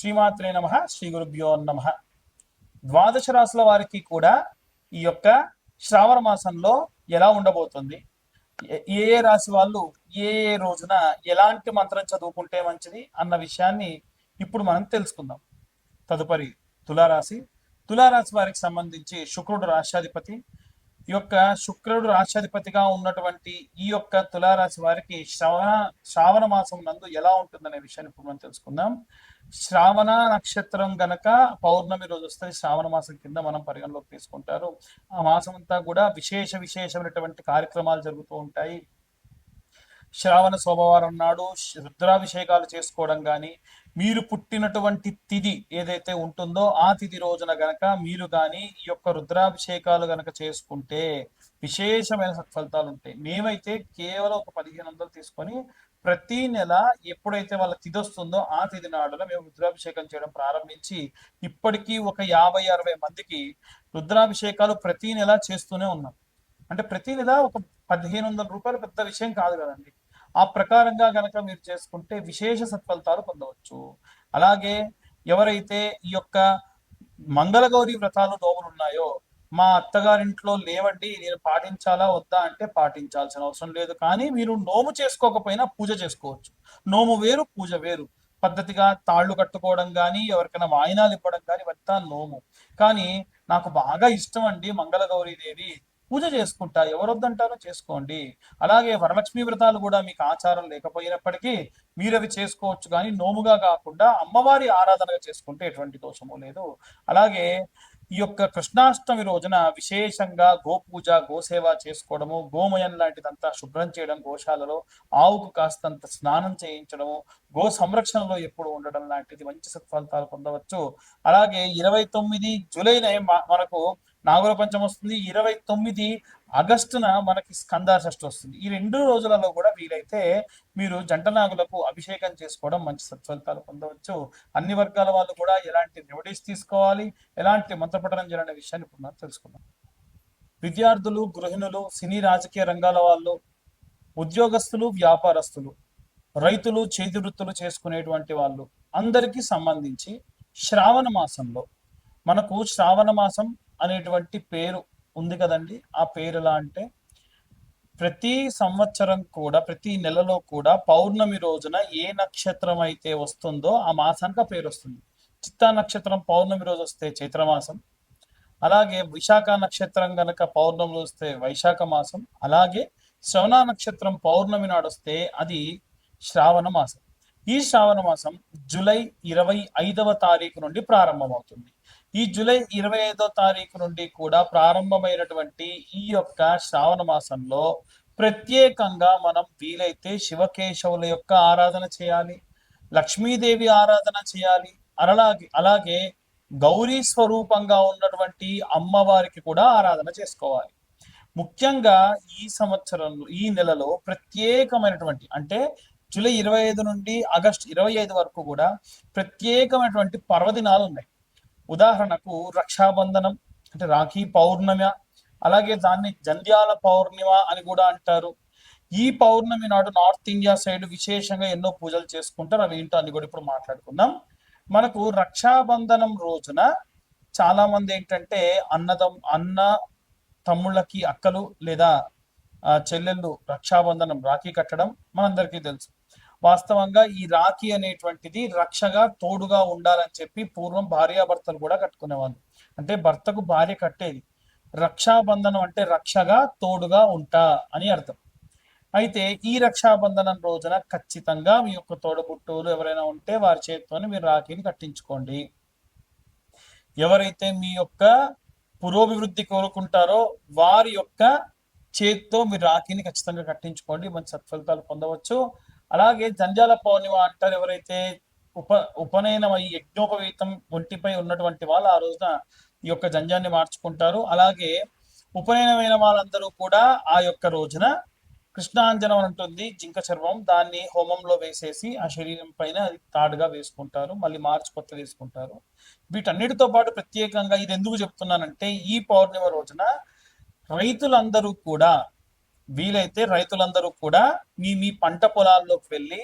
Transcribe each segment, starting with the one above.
శ్రీమాత్రే నమ శ్రీ గురుభ్యో నమ. ద్వాదశ రాశుల వారికి కూడా ఈ యొక్క శ్రావణ మాసంలో ఎలా ఉండబోతుంది? ఏ- ఏ ఏ రాశి వాళ్ళు ఏ ఏ రోజున ఎలాంటి మంత్రం చదువుకుంటే మంచిది అన్న విషయాన్ని ఇప్పుడు మనం తెలుసుకుందాం. తదుపరి తులారాశి. తులారాశి వారికి సంబంధించి శుక్రుడు రాష్ట్రాధిపతి ఈ యొక్క శుక్రుడు రాష్ట్రాధిపతిగా ఉన్నటువంటి ఈ యొక్క తులారాశి వారికి శ్రవణ శ్రావణ మాసం నందు ఎలా ఉంటుందనే విషయాన్ని ఇప్పుడు మనం తెలుసుకుందాం. శ్రావణ నక్షత్రం గనక పౌర్ణమి రోజు వస్తుంది శ్రావణ మాసం కింద మనం పరిగణలోకి తీసుకుంటారు. ఆ మాసం అంతా కూడా విశేష విశేషమైనటువంటి కార్యక్రమాలు జరుగుతూ ఉంటాయి. శ్రావణ సోమవారం నాడు రుద్రాభిషేకాలు చేసుకోవడం కానీ మీరు పుట్టినటువంటి తిథి ఏదైతే ఉంటుందో ఆ తిథి రోజున గనక మీరు కానీ ఈ యొక్క రుద్రాభిషేకాలు గనక చేసుకుంటే విశేషమైన సత్ఫలితాలు ఉంటాయి. మేమైతే కేవలం ఒక పదిహేను వందలు తీసుకొని ప్రతి నెల ఎప్పుడైతే వాళ్ళ తిది వస్తుందో ఆ తిథి నాడున మేము రుద్రాభిషేకం చేయడం ప్రారంభించి ఇప్పటికీ ఒక యాభై అరవై మందికి రుద్రాభిషేకాలు ప్రతి నెల చేస్తూనే ఉన్నాం. అంటే ప్రతి నెల ఒక పదిహేను వందల రూపాయలు పెద్ద విషయం కాదు కదండి. ఆ ప్రకారంగా గనక మీరు చేసుకుంటే విశేష సత్ఫలితాలు పొందవచ్చు. అలాగే ఎవరైతే ఈ యొక్క మంగళగౌరి వ్రతాలు నోములు ఉన్నాయో మా అత్తగారింట్లో లేవండి నేను పాటించాలా వద్దా అంటే పాటించాల్సిన అవసరం లేదు. కానీ మీరు నోము చేసుకోకపోయినా పూజ చేసుకోవచ్చు. నోము వేరు పూజ వేరు. పద్ధతిగా తాళ్ళు కట్టుకోవడం కానీ ఎవరికైనా వాయినాలు ఇవ్వడం కానీ ఇవంతా నోము. కానీ నాకు బాగా ఇష్టం అండి మంగళగౌరీదేవి పూజ చేసుకుంటా ఎవరు వద్దంటారో చేసుకోండి. అలాగే వరలక్ష్మి వ్రతాలు కూడా మీకు ఆచారం లేకపోయినప్పటికీ మీరు అవి చేసుకోవచ్చు కానీ నోముగా కాకుండా అమ్మవారి ఆరాధనగా చేసుకుంటే ఎటువంటి దోషము లేదు. అలాగే ఈ యొక్క కృష్ణాష్టమి రోజున విశేషంగా గోపూజ గోసేవ చేసుకోవడము గోమయం లాంటిదంతా శుభ్రం చేయడం గోశాలలో ఆవుకు కాస్తంత స్నానం చేయించడము గో సంరక్షణలో ఎప్పుడు ఉండడం లాంటిది మంచి సత్ఫలితాలు పొందవచ్చు. అలాగే ఇరవై తొమ్మిది జూలైనే మనకు నాగుల పంచమి వస్తుంది. ఇరవై తొమ్మిది ఆగస్టున మనకి స్కందాషష్ఠి వస్తుంది. ఈ రెండు రోజులలో కూడా వీలైతే మీరు జంట నాగులకు అభిషేకం చేసుకోవడం మంచి సత్ఫలితాలు పొందవచ్చు. అన్ని వర్గాల వాళ్ళు కూడా ఎలాంటి రెమెడీస్ తీసుకోవాలి? ఎలాంటి మంత్రపఠనం చేయాలనే విషయాన్ని ఇప్పుడు మనం తెలుసుకుందాం. విద్యార్థులు గృహిణులు సినీ రాజకీయ రంగాల వాళ్ళు ఉద్యోగస్తులు వ్యాపారస్తులు రైతులు చేతి వృత్తులు చేసుకునేటువంటి వాళ్ళు అందరికీ సంబంధించి శ్రావణ మాసంలో మనకు శ్రావణ మాసం అనేటువంటి పేరు ఉంది కదండి. ఆ పేరు ఎలా అంటే ప్రతి సంవత్సరం కూడా ప్రతి నెలలో కూడా పౌర్ణమి రోజున ఏ నక్షత్రం అయితే వస్తుందో ఆ మాసానికి ఆ పేరు వస్తుంది. చిత్తా నక్షత్రం పౌర్ణమి రోజు వస్తే చైత్రమాసం అలాగే విశాఖ నక్షత్రం గనక పౌర్ణమి రోజు వస్తే వైశాఖ మాసం అలాగే శ్రవణ నక్షత్రం పౌర్ణమి నాడు వస్తే అది శ్రావణ మాసం. ఈ శ్రావణ మాసం జూలై ఇరవై ఐదవ తారీఖు నుండి ప్రారంభమవుతుంది. ఈ జూలై ఇరవై ఐదవ తారీఖు నుండి కూడా ప్రారంభమైనటువంటి ఈ యొక్క శ్రావణ మాసంలో ప్రత్యేకంగా మనం వీలైతే శివకేశవుల యొక్క ఆరాధన చేయాలి లక్ష్మీదేవి ఆరాధన చేయాలి అలాగే అలాగే గౌరీ స్వరూపంగా ఉన్నటువంటి అమ్మవారికి కూడా ఆరాధన చేసుకోవాలి. ముఖ్యంగా ఈ సంవత్సరంలో ఈ నెలలో ప్రత్యేకమైనటువంటి అంటే జూలై ఇరవై ఐదు నుండి ఆగస్టు ఇరవై ఐదు వరకు కూడా ప్రత్యేకమైనటువంటి పర్వదినాలు ఉన్నాయి. ఉదాహరణకు రక్షాబంధనం అంటే రాఖీ పౌర్ణమి అలాగే దాన్ని జంధ్యాల పౌర్ణిమ అని కూడా అంటారు. ఈ పౌర్ణమి నాడు నార్త్ ఇండియా సైడ్ విశేషంగా ఎన్నో పూజలు చేసుకుంటారు. అవి ఏంటో అని కూడా ఇప్పుడు మాట్లాడుకుందాం. మనకు రక్షాబంధనం రోజున చాలా మంది ఏంటంటే అన్నదం అన్న తమ్ముళ్ళకి అక్కలు లేదా చెల్లెళ్ళు రక్షాబంధనం రాఖీ కట్టడం మనందరికీ తెలుసు. వాస్తవంగా ఈ రాఖీ అనేటువంటిది రక్షగా తోడుగా ఉండాలని చెప్పి పూర్వం భార్యాభర్తలు కూడా కట్టుకునేవాళ్ళు. అంటే భర్తకు భార్య కట్టేది. రక్షాబంధనం అంటే రక్షగా తోడుగా ఉంటా అని అర్థం. అయితే ఈ రక్షాబంధనం రోజున ఖచ్చితంగా మీ యొక్క తోడబుట్టువులు ఎవరైనా ఉంటే వారి చేతితోనే మీరు రాఖీని కట్టించుకోండి. ఎవరైతే మీ యొక్క పురోభివృద్ధి కోరుకుంటారో వారి యొక్క చేతితో మీరు రాఖీని ఖచ్చితంగా కట్టించుకోండి. మంచి సత్ఫలితాలు పొందవచ్చు. అలాగే జంజాల పౌర్ణిమ అంటారు ఎవరైతే ఉప ఉపనయనం అయ్యి యజ్ఞోపవీతం ఒంటిపై ఉన్నటువంటి వాళ్ళు ఆ రోజున ఈ యొక్క జంజాన్ని మార్చుకుంటారు. అలాగే ఉపనయనమైన వాళ్ళందరూ కూడా ఆ యొక్క రోజున కృష్ణాంజనం ఉంటుంది జింక చర్మం. దాన్ని హోమంలో వేసేసి ఆ శరీరం పైన అది తాడుగా వేసుకుంటారు మళ్ళీ మార్చి కొత్త వేసుకుంటారు. వీటన్నిటితో పాటు ప్రత్యేకంగా ఇది ఎందుకు చెప్తున్నానంటే ఈ పౌర్ణిమ రోజున రైతులందరూ కూడా వీలైతే రైతులందరూ కూడా మీ మీ పంట పొలాల్లోకి వెళ్ళి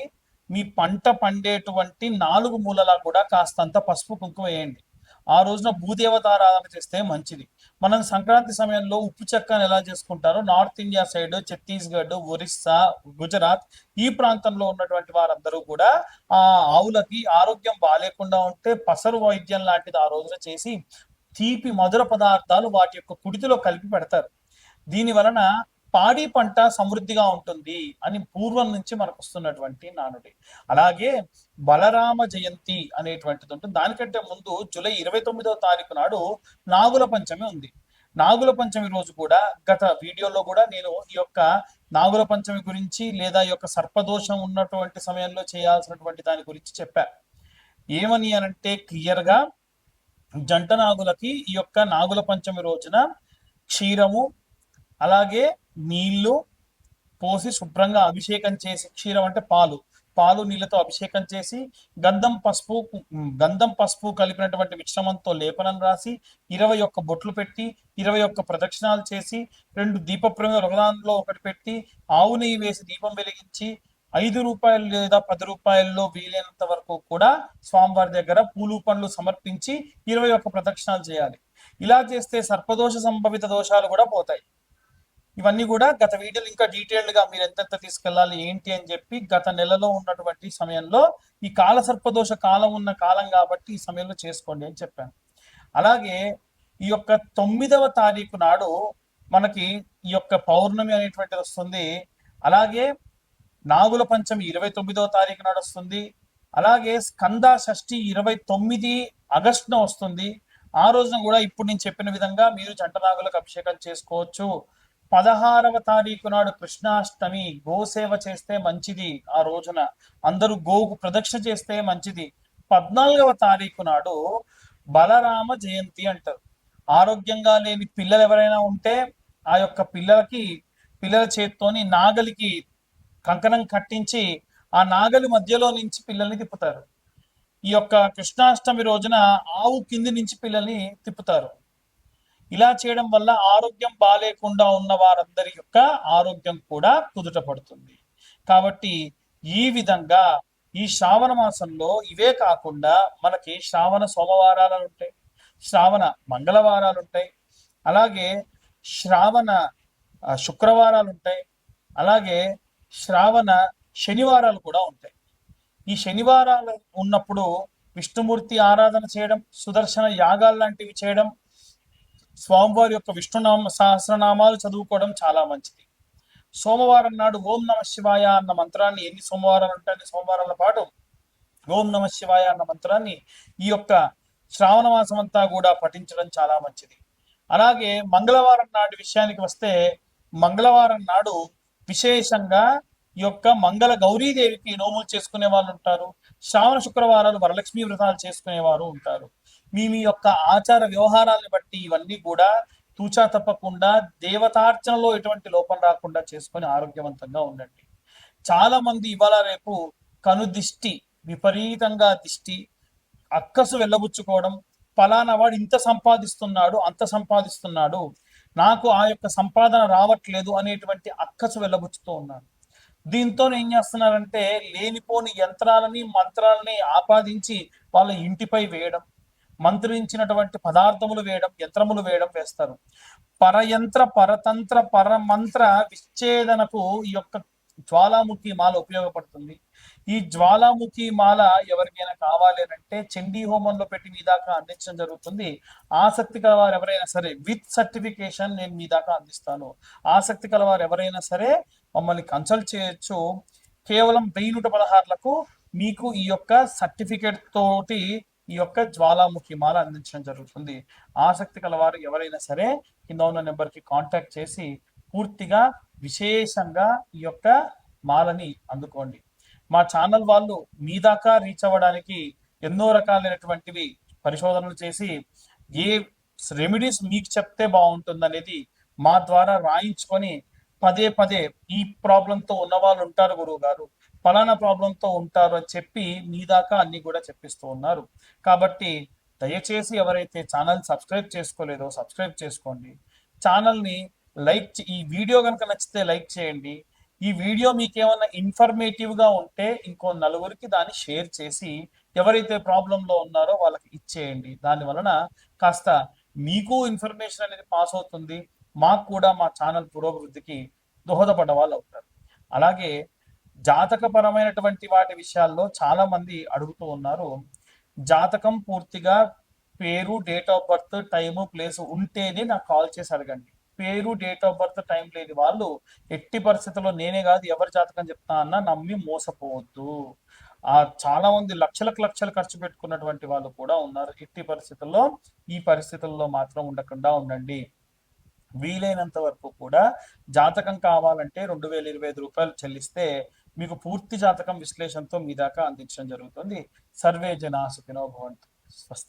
మీ పంట పండేటువంటి నాలుగు మూలలా కూడా కాస్తంత పసుపు కుంకుమ వేయండి. ఆ రోజున భూదేవతారాధన చేస్తే మంచిది. మనం సంక్రాంతి సమయంలో ఉప్పు చెక్కను ఎలా చేసుకుంటారో north India side Chhattisgarh Orissa Gujarat ఈ ప్రాంతంలో ఉన్నటువంటి వారందరూ కూడా ఆ ఆవులకి ఆరోగ్యం బాగాలేకుండా ఉంటే పసరు వైద్యం లాంటిది ఆ రోజున చేసి తీపి మధుర పదార్థాలు వాటి యొక్క కుడితిలో కలిపి పెడతారు. దీని వలన పాడి పంట సమృద్ధిగా ఉంటుంది అని పూర్వం నుంచి మనకు వస్తున్నటువంటి నానుడి. అలాగే బలరామ జయంతి అనేటువంటిది ఉంటుంది. దానికంటే ముందు జూలై ఇరవై తొమ్మిదవ తారీఖు నాడు నాగుల పంచమి ఉంది. నాగుల పంచమి రోజు కూడా గత వీడియోలో కూడా నేను ఈ యొక్క నాగుల పంచమి గురించి లేదా ఈ యొక్క సర్పదోషం ఉన్నటువంటి సమయంలో చేయాల్సినటువంటి దాని గురించి చెప్పా. ఏమని అనంటే క్లియర్గా జంట నాగులకి ఈ యొక్క నాగుల పంచమి రోజున క్షీరము అలాగే నీళ్ళు పోసి శుభ్రంగా అభిషేకం చేసి క్షీరం అంటే పాలు పాలు నీళ్ళతో అభిషేకం చేసి గంధం పసుపు గంధం పసుపు కలిపినటువంటి మిశ్రమంతో లేపనం రాసి ఇరవై ఒక్క బొట్లు పెట్టి ఇరవై ఒక్క ప్రదక్షిణాలు చేసి రెండు దీప ఒకదానిలో ఒకటి పెట్టి ఆవు నెయ్యి వేసి దీపం వెలిగించి ఐదు రూపాయలు లేదా పది రూపాయల్లో వీలైనంత వరకు కూడా స్వామివారి దగ్గర పూలు పండ్లు సమర్పించి ఇరవై ఒక్క ప్రదక్షిణాలు చేయాలి. ఇలా చేస్తే సర్పదోష సంభవిత దోషాలు కూడా పోతాయి. ఇవన్నీ కూడా గత వీడియోలు ఇంకా డీటెయిల్డ్గా మీరు ఎంతెంత తీసుకెళ్ళాలి ఏంటి అని చెప్పి గత నెలలో ఉన్నటువంటి సమయంలో ఈ కాల సర్పదోష కాలం ఉన్న కాలం కాబట్టి ఈ సమయంలో చేసుకోండి అని చెప్పాను. అలాగే ఈ యొక్క తొమ్మిదవ తారీఖు నాడు మనకి ఈ యొక్క పౌర్ణమి అనేటువంటిది వస్తుంది. అలాగే నాగుల పంచమి ఇరవై తొమ్మిదవ తారీఖు నాడు వస్తుంది. అలాగే స్కంద షష్ఠి ఇరవై తొమ్మిది ఆగస్టున వస్తుంది. ఆ రోజున కూడా ఇప్పుడు నేను చెప్పిన విధంగా మీరు జంట నాగులకు అభిషేకం చేసుకోవచ్చు. పదహారవ తారీఖు నాడు కృష్ణాష్టమి గోసేవ చేస్తే మంచిది. ఆ రోజున అందరూ గోకు ప్రదక్షిణ చేస్తే మంచిది. పద్నాలుగవ తారీఖు నాడు బలరామ జయంతి అంటారు. ఆరోగ్యంగా లేని పిల్లలు ఎవరైనా ఉంటే ఆ యొక్క పిల్లలకి పిల్లల చేత్తోని నాగలికి కంకణం కట్టించి ఆ నాగలి మధ్యలో నుంచి పిల్లల్ని తిప్పుతారు. ఈ యొక్క కృష్ణాష్టమి రోజున ఆవు కింది నుంచి పిల్లల్ని తిప్పుతారు. ఇలా చేయడం వల్ల ఆరోగ్యం బాగాలేకుండా ఉన్న వారందరి యొక్క ఆరోగ్యం కూడా కుదుట పడుతుంది. కాబట్టి ఈ విధంగా ఈ శ్రావణ మాసంలో ఇవే కాకుండా మనకి శ్రావణ సోమవారాలు ఉంటాయి శ్రావణ మంగళవారాలు ఉంటాయి అలాగే శ్రావణ శుక్రవారాలు ఉంటాయి అలాగే శ్రావణ శనివారాలు కూడా ఉంటాయి. ఈ శనివారాలు ఉన్నప్పుడు విష్ణుమూర్తి ఆరాధన చేయడం సుదర్శన యాగాలు లాంటివి చేయడం స్వామివారి యొక్క విష్ణునామ సహస్రనామాలు చదువుకోవడం చాలా మంచిది. సోమవారం నాడు ఓం నమ శివాయ అన్న మంత్రాన్ని ఎన్ని సోమవారాలు ఉంటాయని సోమవారాల పాటు ఓం నమ శివాయ అన్న మంత్రాన్ని ఈ యొక్క శ్రావణ మాసం అంతా కూడా పఠించడం చాలా మంచిది. అలాగే మంగళవారం నాటి విషయానికి వస్తే మంగళవారం నాడు విశేషంగా ఈ యొక్క మంగళ గౌరీదేవికి నోములు చేసుకునే వాళ్ళు ఉంటారు. శ్రావణ శుక్రవారాలు వరలక్ష్మి వ్రతాలు చేసుకునేవారు ఉంటారు. మీ మీ యొక్క ఆచార వ్యవహారాలను బట్టి ఇవన్నీ కూడా తూచా తప్పకుండా దేవతార్చనలో ఎటువంటి లోపం రాకుండా చేసుకొని ఆరోగ్యవంతంగా ఉండండి. చాలా మంది ఇవాళ రేపు కనుదిష్టి విపరీతంగా దిష్టి అక్కసు వెళ్ళబుచ్చుకోవడం ఫలానా వాడు ఇంత సంపాదిస్తున్నాడు అంత సంపాదిస్తున్నాడు నాకు ఆ యొక్క సంపాదన రావట్లేదు అనేటువంటి అక్కసు వెళ్ళబుచ్చుతూ ఉన్నాడు దీంతో ఏం చేస్తున్నారంటే లేనిపోని యంత్రాలని మంత్రాలని ఆపాదించి వాళ్ళ ఇంటిపై వేయడం మంత్రించినటువంటి పదార్థములు వేయడం యంత్రములు వేయడం వేస్తారు. పరయంత్ర పరతంత్ర పరమంత్ర విచ్ఛేదనకు ఈ యొక్క జ్వాలాముఖి మాల ఉపయోగపడుతుంది. ఈ జ్వాలాముఖి మాల ఎవరికైనా కావాలి అంటే చండీ హోమంలో పెట్టి మీ దాకా అందించడం జరుగుతుంది. ఆసక్తి కలవారు ఎవరైనా సరే విత్ సర్టిఫికేషన్ నేను మీ దాకా అందిస్తాను. ఆసక్తి కలవారు ఎవరైనా సరే మమ్మల్ని కన్సల్ట్ చేయొచ్చు. కేవలం వెయ్యి నూట పదహారులకు మీకు ఈ యొక్క సర్టిఫికేట్ తోటి ఈ యొక్క జ్వాలాముఖి మాల అందించడం జరుగుతుంది. ఆసక్తి కలవారు ఎవరైనా సరే కింద ఉన్న నెంబర్కి కాంటాక్ట్ చేసి పూర్తిగా విశేషంగా ఈ యొక్క మాలని అందుకోండి. మా ఛానల్ వాళ్ళు మీ దాకా రీచ్ అవ్వడానికి ఎన్నో రకాలైనటువంటివి పరిశోధనలు చేసి ఏ రెమెడీస్ మీకు చెప్తే బాగుంటుంది అనేది మా ద్వారా రాయించుకొని పదే పదే ఈ ప్రాబ్లంతో ఉన్న వాళ్ళు ఉంటారు గురువు గారు ఫలానా ప్రాబ్లంతో ఉంటారు అని చెప్పి మీ దాకా అన్ని కూడా చెప్పిస్తూ ఉన్నారు. కాబట్టి దయచేసి ఎవరైతే ఛానల్ సబ్స్క్రైబ్ చేసుకోలేదో సబ్స్క్రైబ్ చేసుకోండి. ఛానల్ని లైక్ ఈ వీడియో కనుక నచ్చితే లైక్ చేయండి. ఈ వీడియో మీకు ఇన్ఫర్మేటివ్గా ఉంటే ఇంకో నలుగురికి దాన్ని షేర్ చేసి ఎవరైతే ప్రాబ్లంలో ఉన్నారో వాళ్ళకి ఇచ్చేయండి. దాని వలన కాస్త మీకు ఇన్ఫర్మేషన్ అనేది పాస్ అవుతుంది. మాకు కూడా మా ఛానల్ పురోభివృద్ధికి దోహదపడ్డ వాళ్ళు అవుతారు. అలాగే జాతకపరమైనటువంటి వాటి విషయాల్లో చాలా మంది అడుగుతూ ఉన్నారు. జాతకం పూర్తిగా పేరు date of birth time place ఉంటేనే నాకు కాల్ చేసి అడగండి. పేరు డేట్ ఆఫ్ బర్త్ టైం లేని వాళ్ళు ఎట్టి పరిస్థితుల్లో నేనే కాదు ఎవరి జాతకం చెప్తా అన్నా నమ్మి మోసపోవద్దు. ఆ చాలా మంది లక్షలకు లక్షలు ఖర్చు పెట్టుకున్నటువంటి వాళ్ళు కూడా ఉన్నారు. ఎట్టి పరిస్థితుల్లో ఈ పరిస్థితుల్లో మాత్రం ఉండకుండా ఉండండి. వీలైనంత వరకు కూడా జాతకం కావాలంటే రెండు వేల ఇరవై ఐదు రూపాయలు చెల్లిస్తే మీకు పూర్తి జాతకం విశ్లేషణతో మీ దాకా అందించడం జరుగుతుంది. సర్వే జనా సుఖినో భవంతు. స్వస్తి.